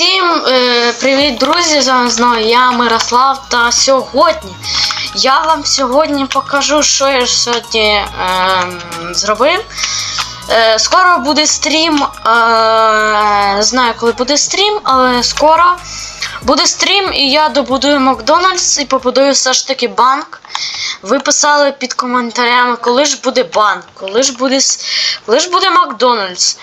Всім е, привіт, друзі! З вами знову я, Мирослав. Та сьогодні я вам сьогодні покажу, що я сьогодні е, зробив. Е, скоро буде стрім. Е, не знаю, коли буде стрім, але скоро буде стрім, і я добудую Макдональдс і побудую все ж таки банк. Ви писали під коментарями, коли ж буде банк, коли ж буде, коли ж буде Макдональдс.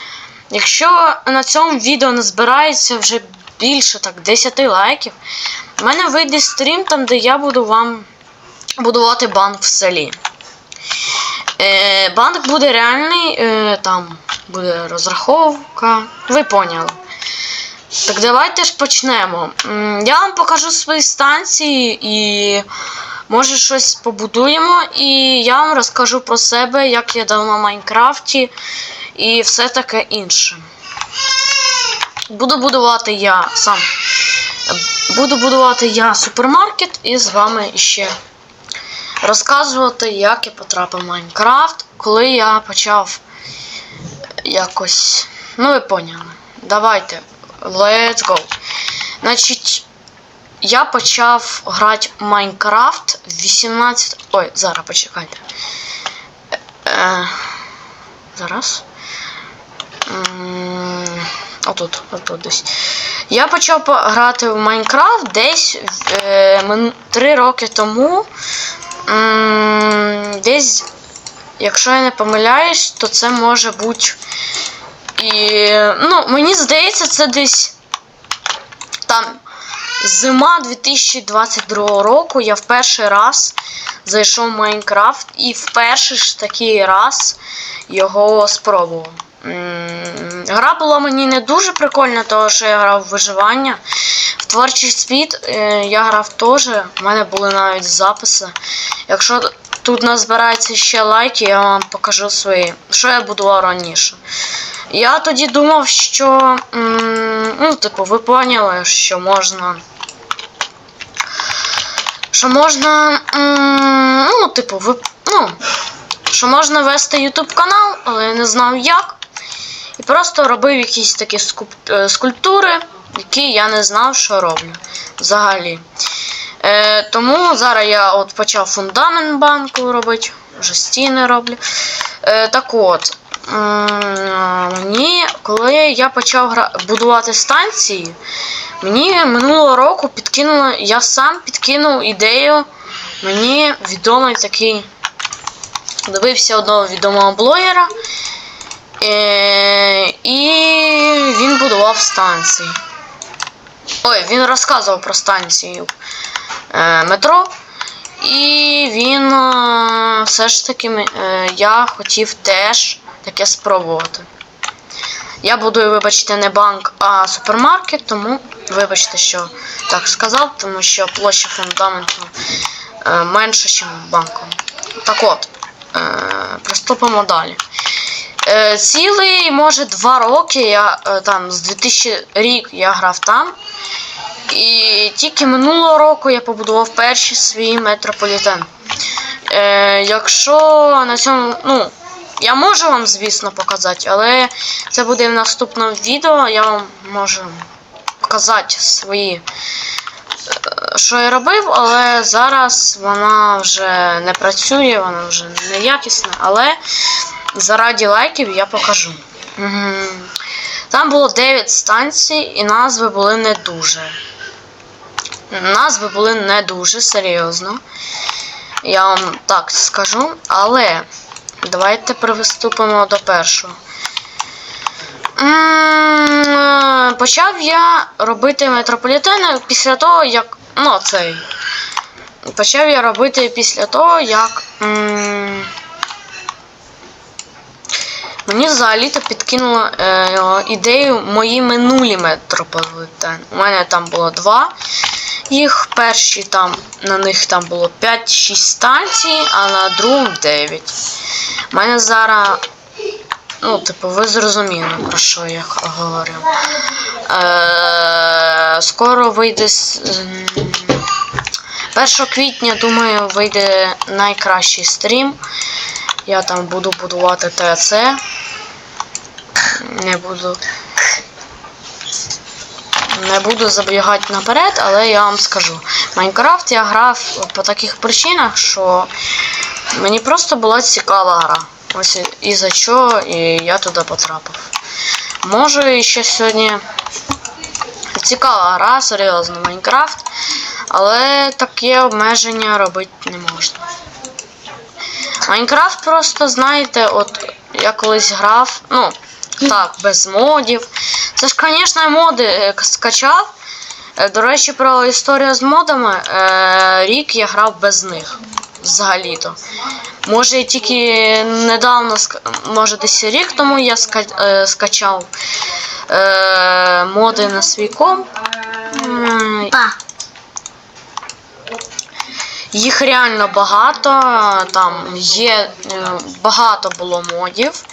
Якщо на цьому відео не збирається вже більше так 10 лайків, в мене вийде стрім там, де я буду вам будувати банк в селі. Е, банк буде реальний, е, там буде розраховка. Ви поняли. Так давайте ж почнемо. Я вам покажу свої станції і може щось побудуємо. І я вам розкажу про себе, як я давно в Майнкрафті і все таке інше. Буду будувати я сам. Буду будувати я супермаркет і з вами ще розказувати, як я потрапив в Майнкрафт, коли я почав якось. Ну, ви поняли. Давайте. Let's go. Значить, я почав грати в Майнкрафт в 18. Ой, зараз почекайте. Е, зараз. Отут, отут десь. Я почав грати в Майнкрафт десь е, мин- три роки тому. Десь, якщо я не помиляюсь, то це може бути. І, ну, мені здається, це десь там зима 2022 року. Я в перший раз зайшов в Майнкрафт і в перший ж такий раз його спробував. Гра була мені не дуже прикольна, тому що я грав в виживання. В творчий світ е, я грав теж. У мене були навіть записи. Якщо тут назбирається ще лайки, я вам покажу свої, що я будував раніше. Я тоді думав, що. Ну, типу, ви поняли, що можна. Що можна. Ну, типу, ви. Ну, що можна вести YouTube канал, але я не знав як. Просто робив якісь такі е, скульптури, які я не знав, що роблю взагалі. Е, тому зараз я от почав фундамент банку робити, вже стіни роблю. Е, так от, мені, коли я почав будувати станції, мені минулого року підкинуло, я сам підкинув ідею, мені відомий такий. Дивився одного відомого блогера. Е, і він будував станції. Ой, він розказував про станцію е, метро. І він е, все ж таки е, я хотів теж таке спробувати. Я будую, вибачте, не банк, а супермаркет, тому вибачте, що так сказав, тому що площа фундаменту е, менше, ніж банком. Так от, е, приступимо далі. Е, цілий, може, два роки я е, там з 2000 рік я грав там. І тільки минулого року я побудував перший свій метрополітен. Е, якщо на цьому, ну, я можу вам, звісно, показати, але це буде в наступному відео. Я вам можу показати свої, е, що я робив, але зараз вона вже не працює, вона вже неякісна, але заради лайків я покажу. Мгм. Там було 9 станцій, і назви були не дуже. Назви були не дуже серйозно. Я вам так скажу. Але давайте приступимо до першого. М, Почав я робити метрополітени після того, як. Ну, цей. Почав я робити після того, як. м, Мені взагалі-то підкинуло е, ідею мої минулі метрополітени. У мене там було два. Їх перші там на них там було 5-6 станцій, а на другому 9. У мене зараз. Ну, типу, ви зрозуміли, про що я говорю. Е, скоро вийде. с- м, 1 квітня, думаю, вийде найкращий стрім. Я там буду будувати ТЦ. Не буду. Не буду забігати наперед, але я вам скажу. Майнкрафт я грав по таких причинах, що мені просто була цікава гра. Ось і за що і я туди потрапив. Може, ще сьогодні цікава гра, серйозно, Майнкрафт, але таке обмеження робити не можна. Майнкрафт просто, знаєте, от я колись грав, ну, так, без модів. Це ж, звісно, моди е, скачав. Е, До речі, про історію з модами. Е, рік я грав без них. Взагалі-то. Може, тільки недавно, може, десь рік тому я ска- скачав моди на свій комп. Па. Їх реально багато. Там є е, багато було модів.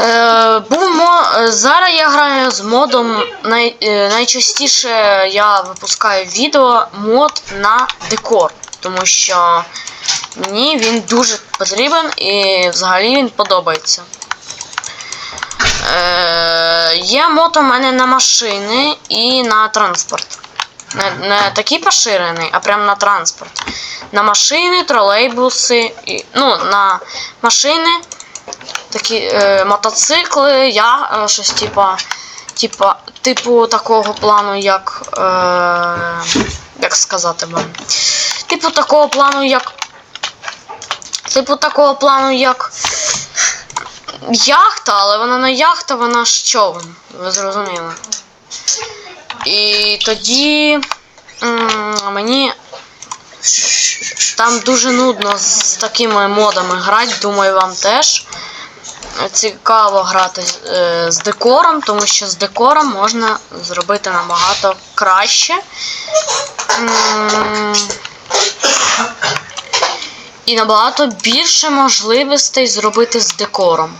Е, був мо... Зараз я граю з модом. Най... е, Найчастіше я випускаю відео мод на декор, тому що мені він дуже потрібен і взагалі він подобається. Е, є мод у мене на машини і на транспорт. Не, не такий поширений, а прям на транспорт. На машини, тролейбуси, і, ну, на машини, такі е, мотоцикли, я е, щось типа, типа, типу такого плану, як. Е, як сказати вам. Типу такого плану, як. Типу такого плану, як. Яхта, але вона не яхта, вона ж човен. Ви зрозуміли. І тоді мені там дуже нудно з такими модами грати, думаю, вам теж. Цікаво грати е, з декором, тому що з декором можна зробити набагато краще. І набагато більше можливостей зробити з декором.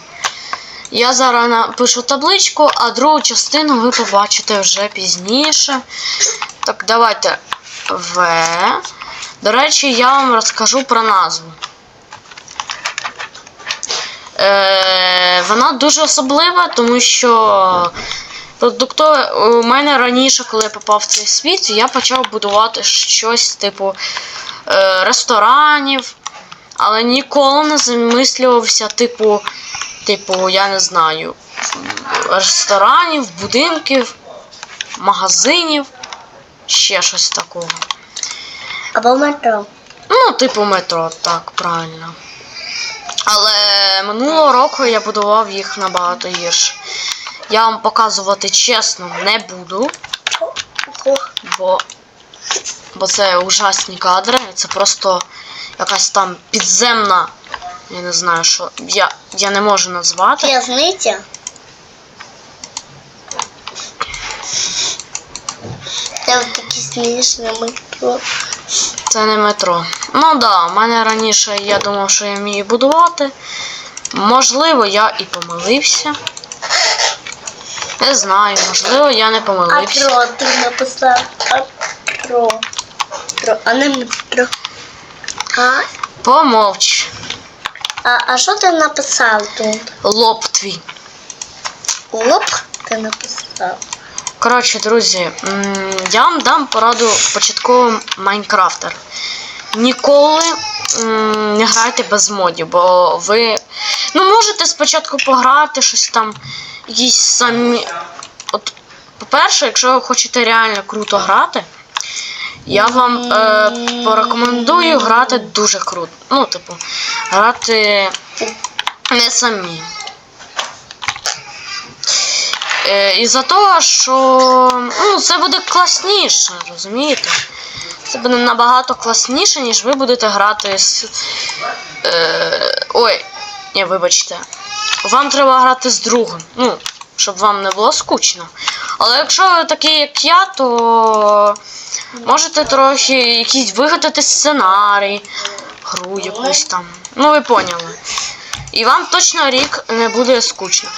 Я зараз напишу табличку, а другу частину ви побачите вже пізніше. Так, давайте В. До речі, я вам розкажу про назву. Е, вона дуже особлива, тому що продуктове у мене раніше, коли я попав в цей світ, я почав будувати щось типу е, ресторанів, але ніколи не замислювався, типу, типу, я не знаю, ресторанів, будинків, магазинів, ще щось такого. Або метро. Ну, типу метро, так, правильно. Але минулого року я будував їх набагато гірше. Я вам показувати чесно не буду, бо, бо це ужасні кадри. Це просто якась там підземна. Я не знаю, що. Я, я не можу назвати. В'язниця. Це от такі смішні метро. Це не метро. Ну да, у мене раніше я думав, що я вмію будувати. Можливо, я і помилився. Не знаю, можливо, я не помилився. про ти написав. А про. Про. А не метро. А? Помовч. А, а що ти написав тут? Лоб твій. Лоп ти написав. Коротше, друзі, я вам дам пораду початковим Майнкрафтер. Ніколи не грайте без модів, бо ви. Ну, можете спочатку пограти, щось там, якісь самі. От, по-перше, якщо ви хочете реально круто грати, я вам е, порекомендую грати дуже круто. Ну, типу, грати не самі. Е, із-за того, що ну, це буде класніше, розумієте? Це буде набагато класніше, ніж ви будете грати з. Е, ой, ні, вибачте. Вам треба грати з другом. Ну, щоб вам не було скучно. Але якщо ви такий, як я, то можете трохи якийсь вигадати сценарій, гру якусь там. Ну, ви поняли. І вам точно рік не буде скучно.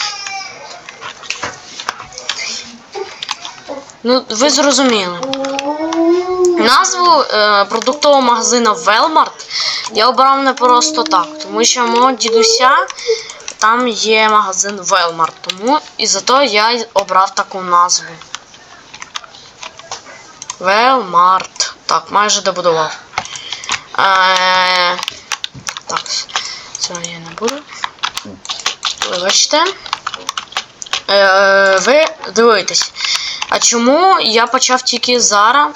Ну, ви зрозуміли. Назву е, продуктового магазину Велмарт я обрав не просто так, тому що мого дідуся там є магазин Велмарт. Тому і зато я обрав таку назву. Велмарт. Так, майже добудував. Е, так, цього я не буду. Вибачте. Е, ви дивитесь. А чому я почав тільки зараз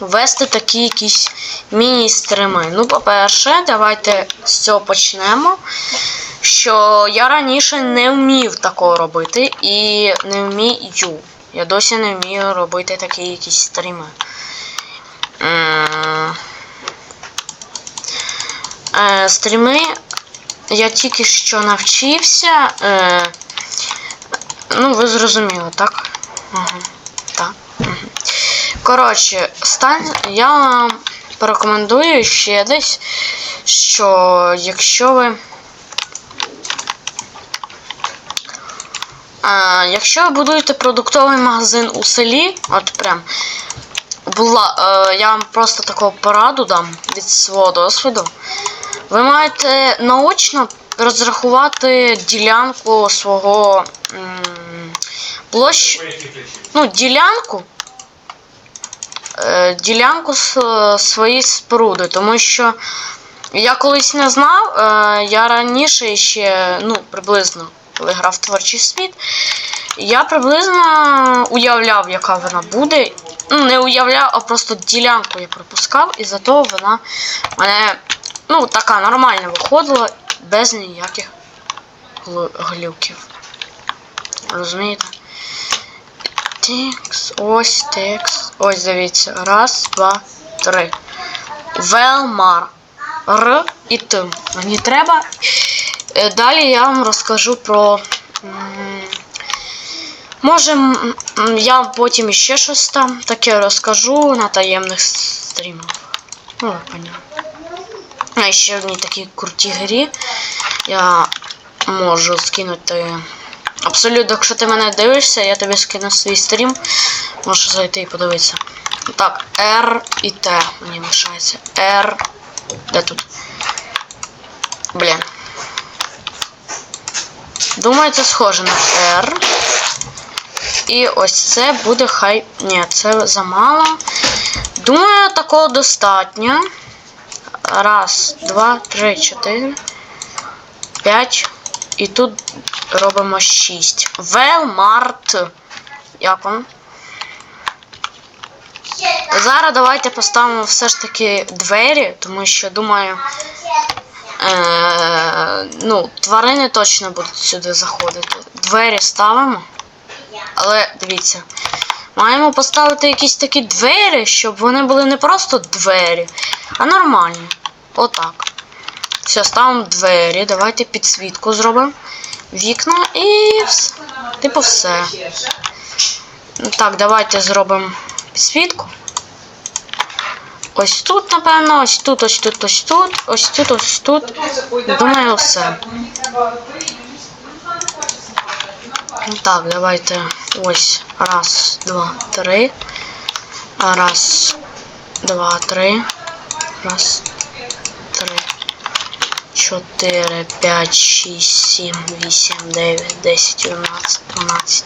вести такі якісь міні-стрими? Ну, по-перше, давайте з цього почнемо. Що я раніше не вмів такого робити і не вмію. Я досі не вмію робити такі якісь стріми. Е, стріми я тільки що навчився. Е, ну, ви зрозуміли, так? Ага. Так. Коротше, стань, я вам порекомендую ще десь, що якщо ви. А, якщо ви будуєте продуктовий магазин у селі, от прям була, е, я вам просто таку пораду дам від свого досвіду. Ви маєте наочно розрахувати ділянку свого м, площ, ну, ділянку, ділянку с- своєї споруди, тому що я колись не знав, е, я раніше ще, ну, приблизно, коли грав творчий світ, я приблизно уявляв, яка вона буде. Ну, не уявляв, а просто ділянку я пропускав, і зато вона мене ну, така нормальна виходила, без ніяких глюків. Розумієте? Текс, ось текс. Ось дивіться. Раз, два, три. Велмар. Р і Т. Мені треба. Е, Далі я вам розкажу про. Може, я потім іще щось там таке розкажу на таємних стрімах. Ну, поняли. А ще одній такій крутій грі я можу скинути. Абсолютно, якщо ти мене дивишся, я тобі скину свій стрім. Можеш зайти і подивитися. Так, R і T мені лишається. R. Де тут? Блін. Думаю, це схоже на R. І ось це буде хай. Ні, це замало. Думаю, такого достатньо. Раз, два, три, чотири, п'ять. І тут робимо шість. Велмарт. Як вам? Зараз давайте поставимо все ж таки двері, тому що думаю. Е, ну, тварини точно будуть сюди заходити. Двері ставимо. Але дивіться, маємо поставити якісь такі двері, щоб вони були не просто двері, а нормальні. Отак. Все, ставимо двері. Давайте підсвітку зробимо. Вікна і типу все. Ну, Так, давайте зробимо підсвітку. Ось тут, напевно, ось тут, ось тут, ось тут, ось тут, ось тут. Думаю, все. Ну Так, давайте ось. Раз, два, три. Раз, два, три. Раз, 4, 5, 6, 7, 8, 9, 10, 11, 12,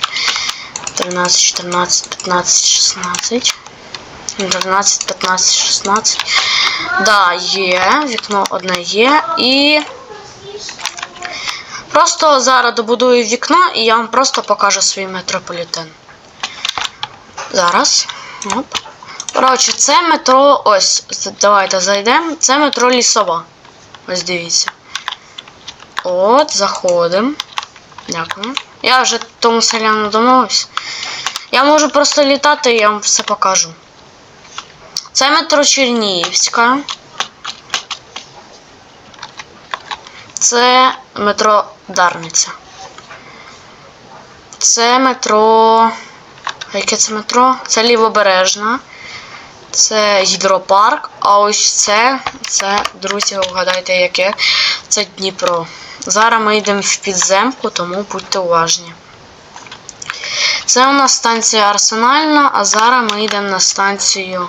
13, 14, 15, 16. 12, 15, 16. Да, є. Вікно одне є. І. Просто зараз добудую вікно і я вам просто покажу свій метрополітен. Зараз. Оп. Коротше, це метро. Ось. Давайте зайдемо. Це метро лісова. Ось дивіться. От, заходимо. Дякую. Я вже тому селяну домовився. Я можу просто літати я вам все покажу. Це метро Чернігівська. Це метро Дарниця. Це метро. Яке це метро? Це Лівобережна. Це гідропарк. А ось це, це, друзі, вгадайте, яке. Це Дніпро. Зараз ми йдемо в підземку, тому будьте уважні. Це у нас станція Арсенальна, а зараз ми йдемо на станцію.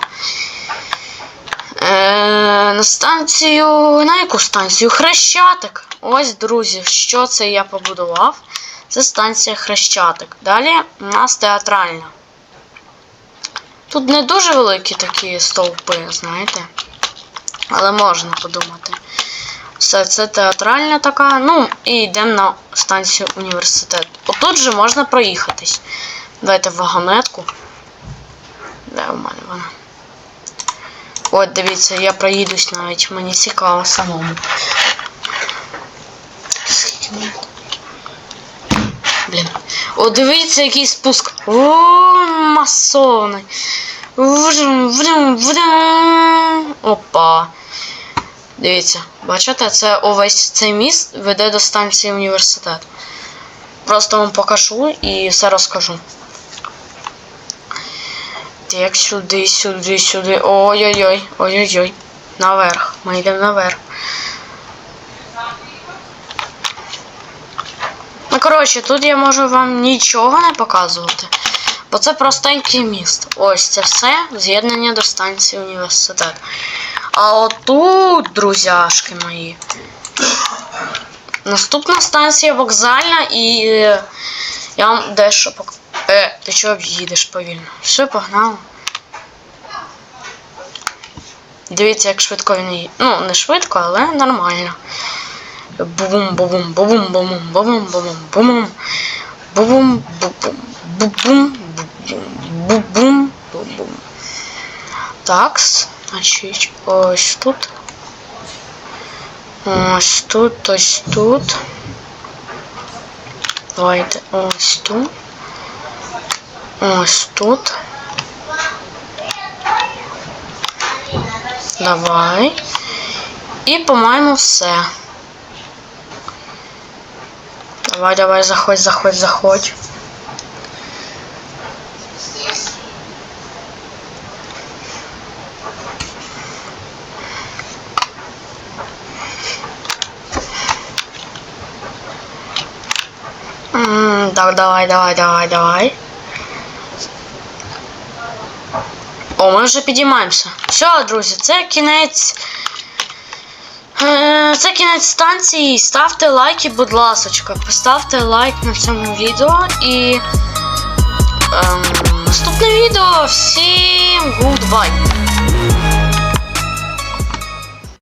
Е, на станцію. На яку станцію? Хрещатик. Ось, друзі, що це я побудував. Це станція Хрещатик. Далі у нас театральна. Тут не дуже великі такі стовпи, знаєте. Але можна подумати. Все, це театральна така. Ну, і йдемо на станцію університет. Отут же можна проїхатись. Дайте вагонетку. Де у мене вона? От, дивіться, я проїдусь навіть, мені цікаво самому. Блін. О, дивіться, який спуск. О, врум. Опа. Дивіться, бачите, це увесь цей міст веде до станції університету. Просто вам покажу і все розкажу. Так, сюди, сюди, сюди. Ой-ой-ой, ой-ой-ой. Наверх. Ми йдемо наверх. Ну, коротше, тут я можу вам нічого не показувати. Бо це простенький міст. Ось це все з'єднання до станції університету. А отут, друзяшки мої. Наступна станція вокзальна і е, я вам дещо покажу. Е, ти чого їдеш повільно? Все, погнали. Дивіться, як швидко він їде. Ну, не швидко, але нормально. Бум бум бум бум бум бум бум бум бум бум бум бум Так, значить, ось тут. Ось тут, ось тут. Давайте ось тут. Ось тут. Давай. І, по-моєму, все. Давай, давай, заходь, заходь, заходь. Так, давай, давай, давай, давай. О, ми вже підіймаємося. Все, друзі, це кінець. Е, Це кінець станції. Ставте лайки, будь ласочка. Поставте лайк на цьому відео і ем, наступне відео. Всім гудбай!